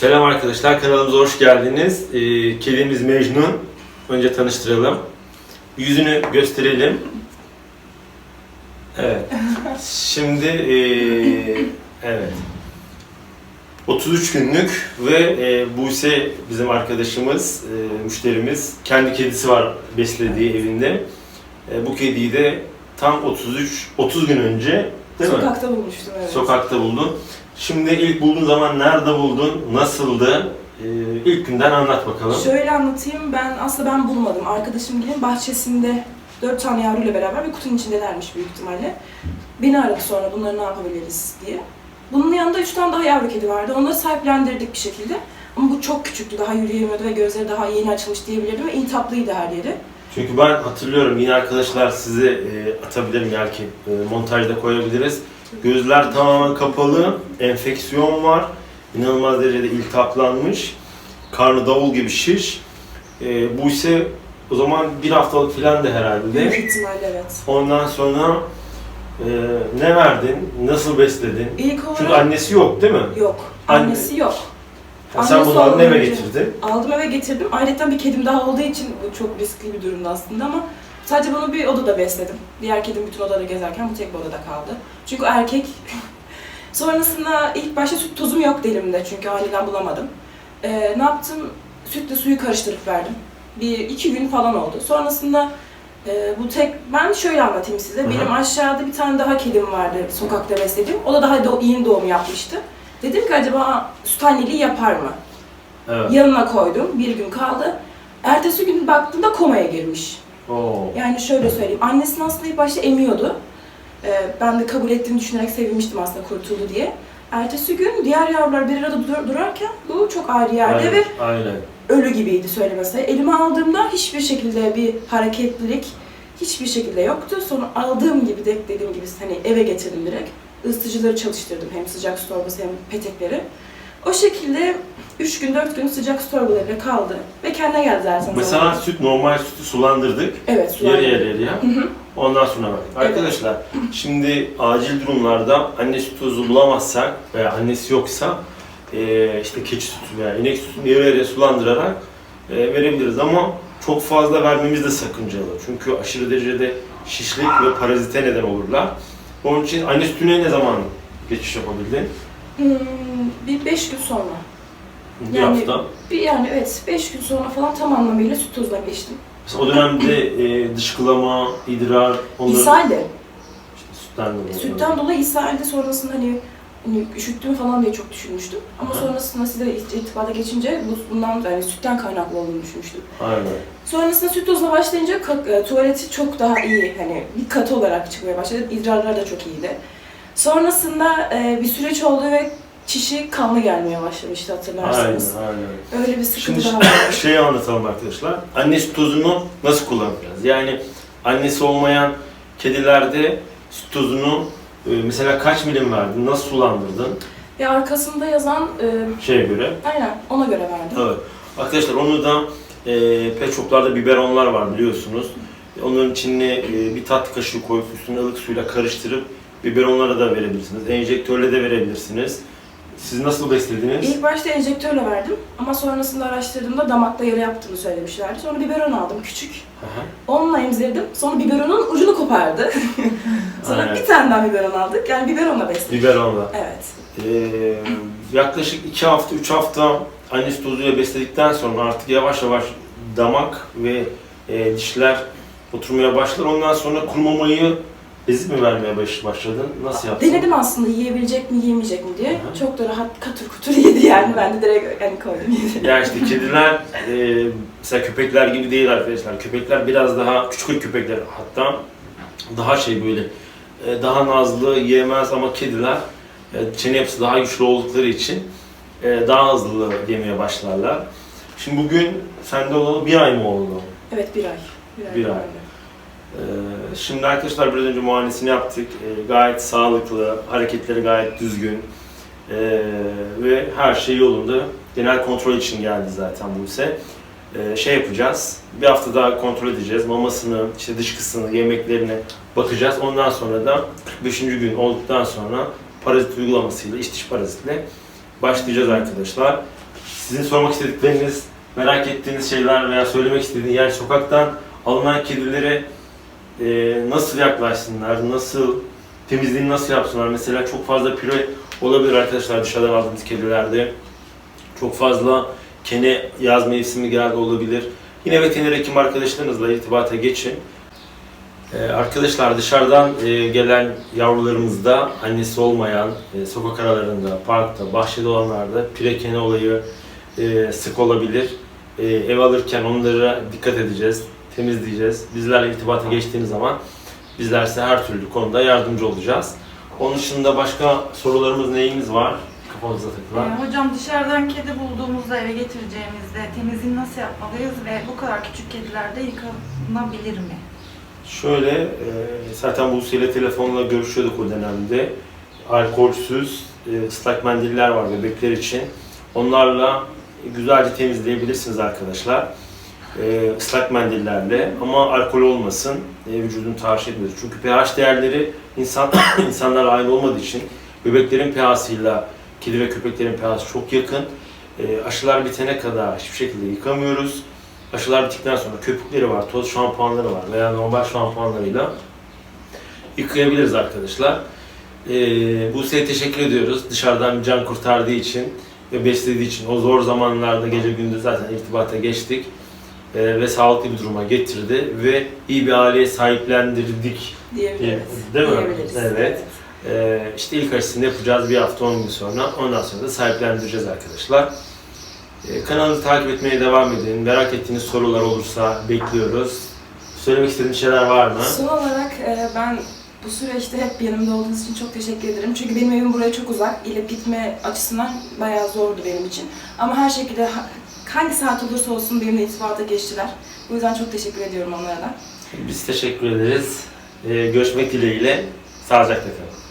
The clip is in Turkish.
Selam arkadaşlar, kanalımıza hoş geldiniz. Ee, kedimiz Mecnun. Önce tanıştıralım. Yüzünü gösterelim. Evet. Şimdi ee, evet. 33 günlük ve e, Buse bizim arkadaşımız, e, müşterimiz. Kendi kedisi var beslediği evinde. E, bu kediyi de tam 33 30 gün önce değil mi? Sokakta bulmuştum evet. Sokakta buldun. Şimdi ilk bulduğun zaman nerede buldun? Nasıldı? Ee, ilk günden anlat bakalım. Şöyle anlatayım, ben aslında ben bulmadım. Arkadaşımın bahçesinde dört tane yavruyla beraber bir kutunun içindelermiş büyük ihtimalle. Beni aradı sonra bunları ne yapabiliriz diye. Bunun yanında üç tane daha yavru kedi vardı. Onları sahiplendirdik bir şekilde. Ama bu çok küçüktü, daha yürüyemiyordu ve gözleri daha yeni açılmış diyebilirdim ve intaplıydı her yeri. Çünkü ben hatırlıyorum yine arkadaşlar size e, atabilirim belki e, montajda koyabiliriz. Gözler tamamen kapalı, enfeksiyon var, inanılmaz derecede iltihaplanmış, karnı davul gibi şiş. E, bu ise o zaman bir haftalık falan da herhalde. Büyük ihtimalle evet. Ondan sonra e, ne verdin, nasıl besledin? İlk Çünkü olarak annesi yok değil mi? yok. Anne- Annesi yok. Ha, sen eve olmayınca- getirdin. Aldım eve getirdim. Ayrıca bir kedim daha olduğu için bu çok riskli bir durumdu aslında ama sadece bunu bir odada besledim. Diğer kedim bütün odada gezerken bu tek bir odada kaldı. Çünkü erkek. Sonrasında ilk başta süt tozum yoktu elimde çünkü aniden bulamadım. Ee, ne yaptım? Sütle suyu karıştırıp verdim. Bir iki gün falan oldu. Sonrasında e, bu tek, ben şöyle anlatayım size. Benim aşağıda bir tane daha kedim vardı sokakta beslediğim. O da daha do- yeni doğum yapmıştı. Dedim ki acaba süt anneliği yapar mı? Evet. Yanına koydum. Bir gün kaldı. Ertesi gün baktığımda komaya girmiş. Oo. Yani şöyle söyleyeyim. Annesini aslında ilk başta emiyordu. Ee, ben de kabul ettiğini düşünerek sevinmiştim aslında kurtuldu diye. Ertesi gün diğer yavrular bir arada dur- durarken bu çok ayrı yerde Aynen, ve aynen. ölü gibiydi söylemesi. Elime aldığımda hiçbir şekilde bir hareketlilik hiçbir şekilde yoktu. Sonra aldığım gibi de dediğim gibi hani eve getirdim direkt. Isıtıcıları çalıştırdım hem sıcak su torbası hem petekleri. O şekilde 3 gün 4 gün sıcak su torbalarıyla kaldı ve kendine geldi zaten. Mesela zamanla. süt normal sütü sulandırdık. evet sular. Yarı yarı yarıya. Hı hı. Ondan sonra bak. Arkadaşlar şimdi acil durumlarda anne sütü tozu bulamazsak veya annesi yoksa eee, işte keçi sütü veya inek sütünü yarı yarıya sulandırarak eee, verebiliriz ama çok fazla vermemiz de sakıncalı. Çünkü aşırı derecede şişlik ve parazite neden olurlar. Onun için anne sütüne ne zaman geçiş yapabildin? Hmm, bir 5 gün sonra. Bir Yani- hafta. Bir yani evet 5 gün sonra falan tam anlamıyla süt tozuna geçtim. Mesela o dönemde eee, dışkılama, idrar, onları İshal de. İşte sütten dolayı. Sütten dolayı ishalde sonrasında hani, hani üşüttüm falan diye çok düşünmüştüm. Ama Aha. sonrasında size irtibata geçince bu, bundan yani sütten kaynaklı olduğunu düşünmüştüm. Aynen. Sonrasında süt tozuna başlayınca e, tuvaleti çok daha iyi hani bir katı olarak çıkmaya başladı. İdrarlar da çok iyiydi. Sonrasında e, bir süreç oldu ve çişi kanlı gelmeye başlamıştı Aynen, hatırlarsanız. aynen. Öyle bir sıkıntı Şimdi daha vardı. şeyi anlatalım arkadaşlar. Anne süt tozunu nasıl kullanacağız? Yani annesi olmayan kedilerde süt tozunu e, mesela kaç milim verdin? Nasıl sulandırdın? Ve arkasında yazan e, Şeye göre. aynen ona göre verdim. Evet. Arkadaşlar onu da e, pet shoplarda biberonlar var biliyorsunuz. Onların içine e, bir tat kaşığı koyup üstüne ılık suyla karıştırıp biberonlara da verebilirsiniz. Enjektörle de verebilirsiniz. Siz nasıl beslediniz? İlk başta enjektörle verdim ama sonrasında araştırdığımda damakta yara yaptığını söylemişlerdi. Sonra biberon aldım küçük. Aha. Onunla emzirdim. Sonra biberonun ucunu kopardı. Sonra Aynen. bir tane daha biberon aldık. Yani biberonla besledik. Biberonla. Evet. Ee, yaklaşık 2 hafta, 3 hafta anne tozuyla besledikten sonra artık yavaş yavaş damak ve e, dişler oturmaya başlar. Ondan sonra kuru mamayı ezip mi vermeye baş- başladın? Nasıl yaptın? Denedim aslında yiyebilecek mi yiyemeyecek mi diye. Hı hı. Çok da rahat katır kutur yedi yani. Ben de direkt yani koydum yedi. Ya işte kediler e, mesela köpekler gibi değil arkadaşlar. Köpekler biraz daha küçük köpekler hatta daha şey böyle e, daha nazlı yemez ama kediler e, çene yapısı daha güçlü oldukları için e, daha hızlı yemeye başlarlar. Şimdi bugün sende olalı bir ay mı oldu? Evet bir ay. Bir ay. oldu. Ee, Şimdi arkadaşlar biraz önce muayenesini yaptık. Ee, Gayet sağlıklı, hareketleri gayet düzgün Ee, ve her şey yolunda. Genel kontrol için geldi zaten bu ise. Şey yapacağız, bir hafta daha kontrol edeceğiz. Mamasını, işte dışkısını, yemeklerine bakacağız. Ondan sonra da 45. gün olduktan sonra parazit uygulamasıyla, iç dış parazitle başlayacağız arkadaşlar. sizin sormak istedikleriniz, merak ettiğiniz şeyler veya söylemek istediğiniz yani sokaktan alınan kedileri e, nasıl yaklaşsınlar, nasıl temizliğini nasıl yapsınlar? Mesela çok fazla püre olabilir arkadaşlar dışarıdan aldığınız kedilerde. Çok fazla kene yaz mevsimi geldi olabilir. Yine veteriner hekim arkadaşlarınızla irtibata geçin. Ee, arkadaşlar dışarıdan e, gelen yavrularımızda annesi olmayan, e, sokak aralarında, parkta, bahçede olanlarda pirekene olayı e, sık olabilir. E, ev alırken onlara dikkat edeceğiz, temizleyeceğiz. Bizlerle irtibata geçtiğiniz zaman bizler size her türlü konuda yardımcı olacağız. Onun dışında başka sorularımız neyimiz var? Kafamıza takılan. Ee, hocam dışarıdan kedi bulduğumuzda eve getireceğimizde temizliğini nasıl yapmalıyız ve bu kadar küçük kedilerde yıkanabilir mi? Şöyle, e, zaten Buse ile telefonla görüşüyorduk o dönemde. Alkolsüz e, ıslak mendiller var bebekler için. Onlarla güzelce temizleyebilirsiniz arkadaşlar. E, ıslak mendillerle ama alkol olmasın, e, vücudunu tahriş etmez. Çünkü pH değerleri insan insanlarla aynı olmadığı için bebeklerin pH'sıyla kedi ve köpeklerin pH'si çok yakın. E, aşılar bitene kadar hiçbir şekilde yıkamıyoruz. Aşılar bittikten sonra köpükleri var, toz şampuanları var veya normal şampuanlarıyla yıkayabiliriz arkadaşlar. Ee, Buse'ye teşekkür ediyoruz dışarıdan can kurtardığı için ve beslediği için. O zor zamanlarda gece gündüz zaten irtibata geçtik ve sağlıklı bir duruma getirdi ve iyi bir aileye sahiplendirdik. Diyebiliriz. Değil mi? Diyebiliriz. Evet. Ee, işte ilk aşısını yapacağız bir hafta 10 gün sonra. Ondan sonra da sahiplendireceğiz arkadaşlar. Ee, kanalımızı takip etmeye devam edin. Merak ettiğiniz sorular olursa bekliyoruz. Söylemek istediğiniz şeyler var mı? Son olarak e, ben bu süreçte hep yanımda olduğunuz için çok teşekkür ederim. Çünkü benim evim buraya çok uzak. İlip gitme açısından bayağı zordu benim için. Ama her şekilde hangi saat olursa olsun benimle irtibata geçtiler. Bu yüzden çok teşekkür ediyorum onlara da. Biz teşekkür ederiz. Ee, görüşmek dileğiyle. Sağlıcakla kalın.